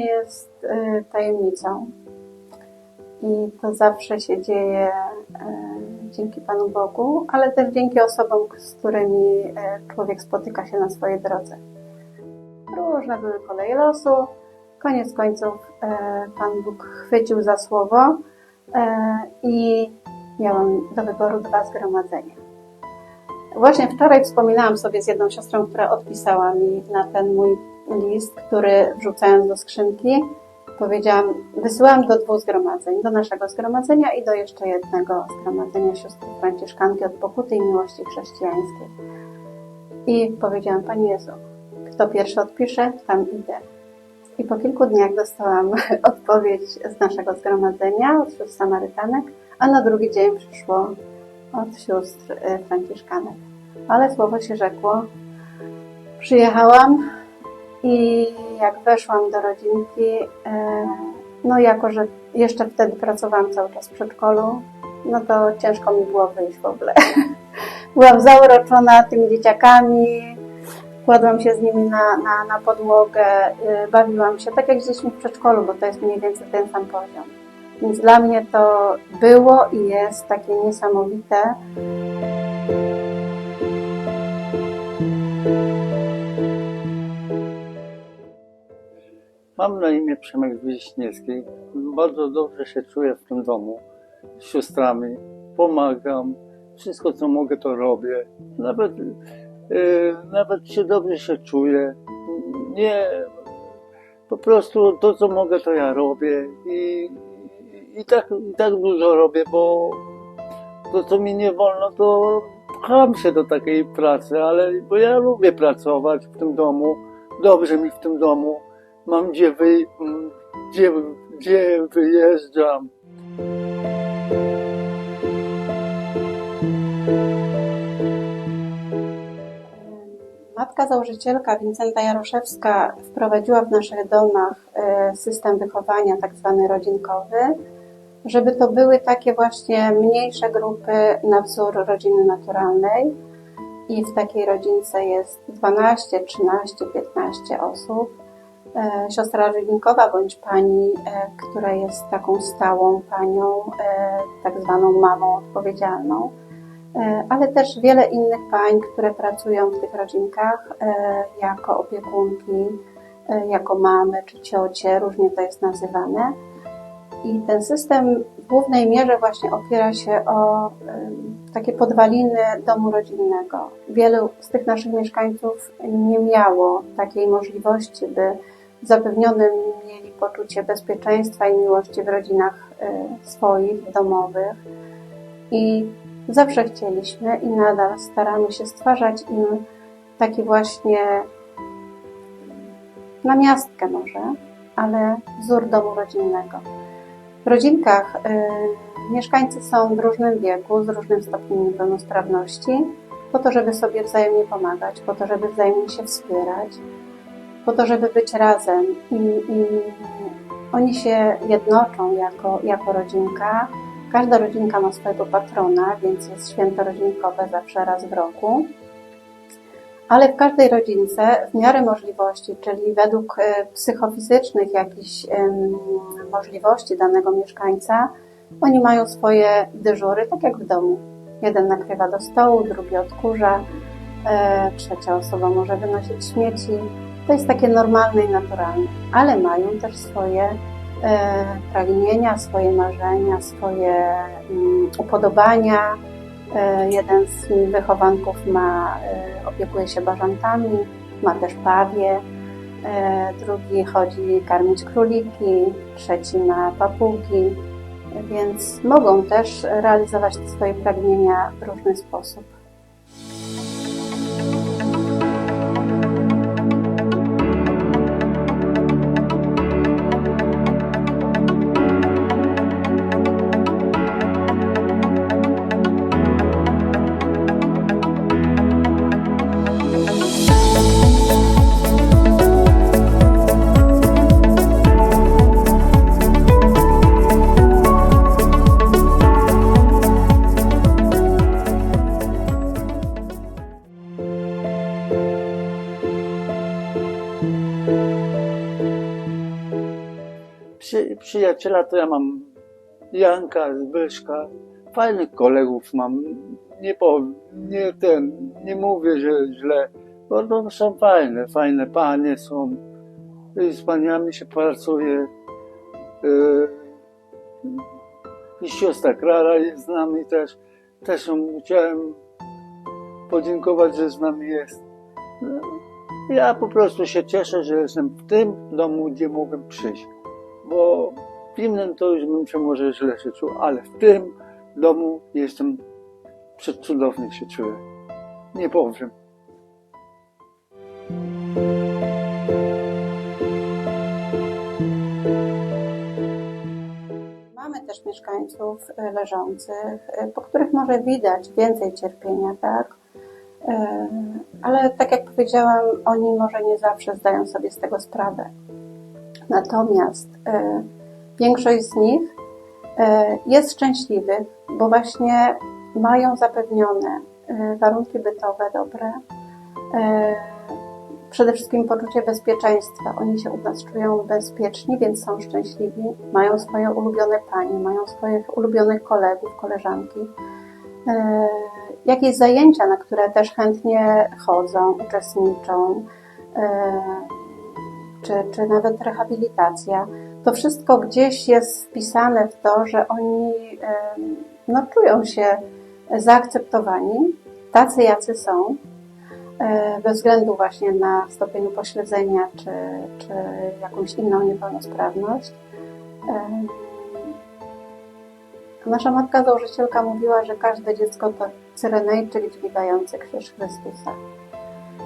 jest y, tajemnicą. I to zawsze się dzieje y, dzięki Panu Bogu, ale też dzięki osobom, z którymi y, człowiek spotyka się na swojej drodze. Różne były koleje losu. Koniec końców Pan Bóg chwycił za słowo i miałam do wyboru dwa zgromadzenia. Właśnie wczoraj wspominałam sobie z jedną siostrą, która odpisała mi na ten mój list, który wrzucając do skrzynki, powiedziałam, wysyłam do dwóch zgromadzeń, do naszego zgromadzenia i do jeszcze jednego zgromadzenia sióstr Franciszkanki od pokuty i miłości chrześcijańskiej. I powiedziałam, Panie Jezu, kto pierwszy odpisze, tam idę. I po kilku dniach dostałam odpowiedź z naszego zgromadzenia, od sióstr Samarytanek, a na drugi dzień przyszło od sióstr y, Franciszkanek. Ale słowo się rzekło. Przyjechałam i jak weszłam do rodzinki, e, no jako, że jeszcze wtedy pracowałam cały czas w przedszkolu, no to ciężko mi było wyjść w ogóle. Byłam zauroczona tymi dzieciakami, kładłam się z nimi na, na, na podłogę, y, bawiłam się tak jak z w przedszkolu, bo to jest mniej więcej ten sam poziom. Więc dla mnie to było i jest takie niesamowite. Mam na imię Przemek Wiśniewski. Bardzo dobrze się czuję w tym domu z siostrami. Pomagam. Wszystko, co mogę, to robię. Nawet, e, nawet się dobrze się czuję. Nie, po prostu to, co mogę, to ja robię. I, i, tak, i tak dużo robię, bo to, co mi nie wolno, to pcham się do takiej pracy, ale bo ja lubię pracować w tym domu. Dobrze mi w tym domu mam gdzie, wy, m, gdzie, gdzie wyjeżdżam. Matka założycielka Wincenta Jaroszewska wprowadziła w naszych domach e, system wychowania, tak zwany rodzinkowy, żeby to były takie właśnie mniejsze grupy na wzór rodziny naturalnej. I w takiej rodzince jest 12, 13, 15 osób. E, Siostra rodzinkowa bądź pani, e, która jest taką stałą panią, e, tak zwaną mamą odpowiedzialną ale też wiele innych pań, które pracują w tych rodzinkach jako opiekunki, jako mamy czy ciocie, różnie to jest nazywane. I ten system w głównej mierze właśnie opiera się o takie podwaliny domu rodzinnego. Wielu z tych naszych mieszkańców nie miało takiej możliwości, by zapewnionym mieli poczucie bezpieczeństwa i miłości w rodzinach swoich, domowych. I Zawsze chcieliśmy i nadal staramy się stwarzać im taki właśnie namiastkę może, ale wzór domu rodzinnego. W rodzinkach y, mieszkańcy są w różnym wieku, z różnym stopniem niepełnosprawności, po to, żeby sobie wzajemnie pomagać, po to, żeby wzajemnie się wspierać, po to, żeby być razem i, i oni się jednoczą jako, jako rodzinka, Każda rodzinka ma swojego patrona, więc jest święto rodzinkowe zawsze raz w roku. Ale w każdej rodzince w miarę możliwości, czyli według e, psychofizycznych jakichś możliwości danego mieszkańca, oni mają swoje dyżury, tak jak w domu. Jeden nakrywa do stołu, drugi odkurza, e, trzecia osoba może wynosić śmieci. To jest takie normalne i naturalne, ale mają też swoje E, pragnienia, swoje marzenia, swoje mm, upodobania. E, jeden z wychowanków ma, e, opiekuje się bażantami, ma też pawie, drugi chodzi karmić króliki, trzeci ma papugi, więc mogą też realizować te swoje pragnienia w różny sposób. Przyjaciela to ja mam Janka, Zbyszka, fajnych kolegów mam. Nie powiem, nie ten, nie mówię, że źle, bo to są fajne, fajne panie są. Z paniami się pracuje. Yy, I siostra Klara jest z nami też. Też chciałem podziękować, że z nami jest. No, Ja po prostu się cieszę, że jestem w tym domu, gdzie mogłem przyjść. Bo w innym to już bym się może źle się czuł, ale w tym domu jestem przecudownie się czuję. Nie powiem. Mamy też mieszkańców y, leżących, y, po których może widać więcej cierpienia, tak? Y, Ale tak jak powiedziałam, oni może nie zawsze zdają sobie z tego sprawę. Natomiast y, większość z nich y, jest szczęśliwych, bo właśnie mają zapewnione y, warunki bytowe dobre, y, przede wszystkim poczucie bezpieczeństwa. Oni się u nas czują bezpieczni, więc są szczęśliwi. Mają swoje ulubione panie, mają swoich ulubionych kolegów, koleżanki. E, Jakieś zajęcia, na które też chętnie chodzą, uczestniczą, e, czy, czy nawet rehabilitacja. To wszystko gdzieś jest wpisane w to, że oni e, no, czują się zaakceptowani, tacy jacy są, e, bez względu właśnie na stopień upośledzenia czy, czy jakąś inną niepełnosprawność. Em, Nasza matka założycielka mówiła, że każde dziecko to cyrenejczyk dźwigający krzyż Chrystusa.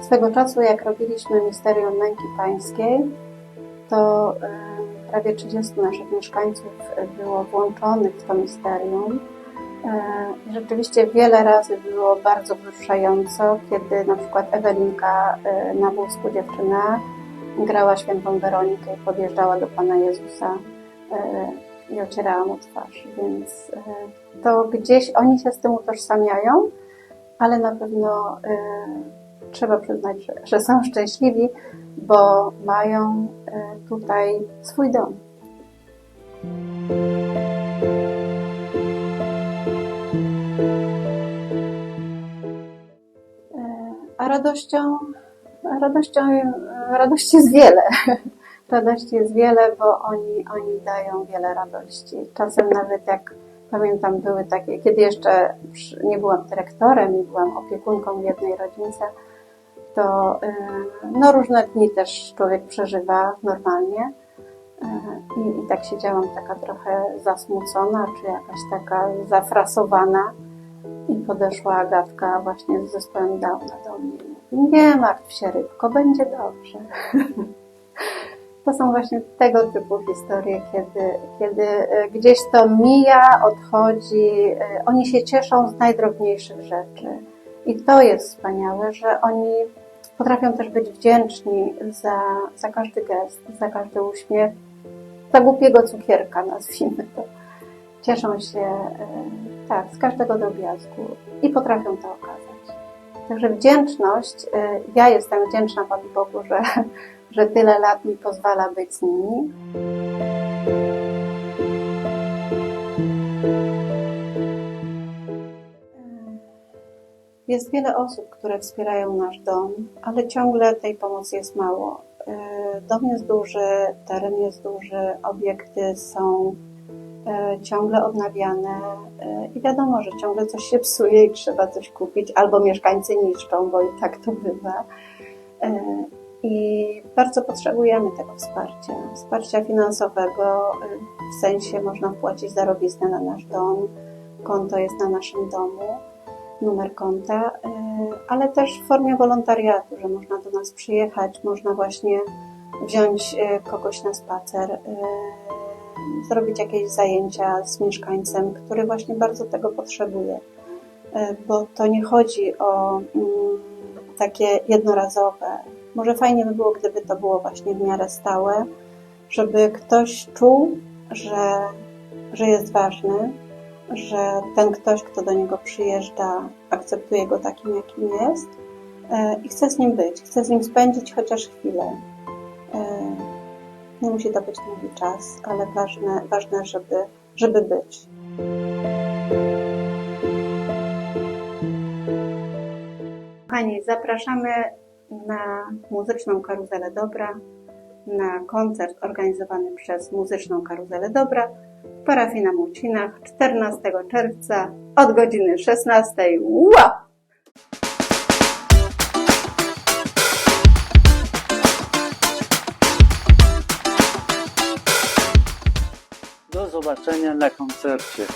Swego czasu, jak robiliśmy Misterium Męki Pańskiej, to em, prawie 30 naszych mieszkańców było włączonych w to misterium. E, rzeczywiście wiele razy było bardzo wzruszająco, kiedy na przykład Ewelinka e, na wózku dziewczyna grała świętą Weronikę i podjeżdżała do Pana Jezusa e, i ocierała mu twarz. Więc e, to gdzieś oni się z tym utożsamiają, ale na pewno e, trzeba przyznać, że, są szczęśliwi, bo mają e, tutaj swój dom. E, A radością, radością, radości jest wiele. Radości jest wiele, bo oni, oni dają wiele radości. Czasem nawet jak pamiętam, były takie, kiedy jeszcze nie byłam dyrektorem i byłam opiekunką w jednej rodzince, to y, no, różne dni też człowiek przeżywa normalnie. Y, I, I tak siedziałam taka trochę zasmucona, czy jakaś taka zafrasowana. I podeszła Agatka właśnie z zespołem Downa do mnie. Nie martw się, rybko, będzie dobrze. To są właśnie tego typu historie, kiedy, kiedy e, gdzieś to mija, odchodzi, oni się cieszą z najdrobniejszych rzeczy. I to jest wspaniałe, że oni potrafią też być wdzięczni za, za każdy gest, za każdy uśmiech, za głupiego cukierka, nazwijmy to. Cieszą się e, tak, z każdego drobiazgu i potrafią to okazać. Także wdzięczność, e, ja jestem wdzięczna Panu Bogu, że, że tyle lat mi pozwala być z nimi. Jest wiele osób, które wspierają nasz dom, ale ciągle tej pomocy jest mało. E, Dom jest duży, teren jest duży, obiekty są e, ciągle odnawiane e, i wiadomo, że ciągle coś się psuje i trzeba coś kupić, albo mieszkańcy niszczą, bo i tak to bywa. I bardzo potrzebujemy tego wsparcia, wsparcia finansowego, w sensie można wpłacić darowiznę na nasz dom, konto jest na naszym domu, numer konta, e, ale też w formie wolontariatu, że można do nas przyjechać, można właśnie wziąć e, kogoś na spacer, e, zrobić jakieś zajęcia z mieszkańcem, który właśnie bardzo tego potrzebuje. Bo to nie chodzi o mm, takie jednorazowe. Może fajnie by było, gdyby to było właśnie w miarę stałe, żeby ktoś czuł, że, że jest ważny, że ten ktoś, kto do niego przyjeżdża, akceptuje go takim, jakim jest e, i chce z nim być, chce z nim spędzić chociaż chwilę. E, No, musi to być długi czas, ale ważne, ważne żeby, żeby być. Kochani, zapraszamy na muzyczną karuzelę dobra, na koncert organizowany przez Muzyczną Karuzelę Dobra w parafii na Mucinach 14 czerwca od godziny 16. Wow! Do zobaczenia na koncercie.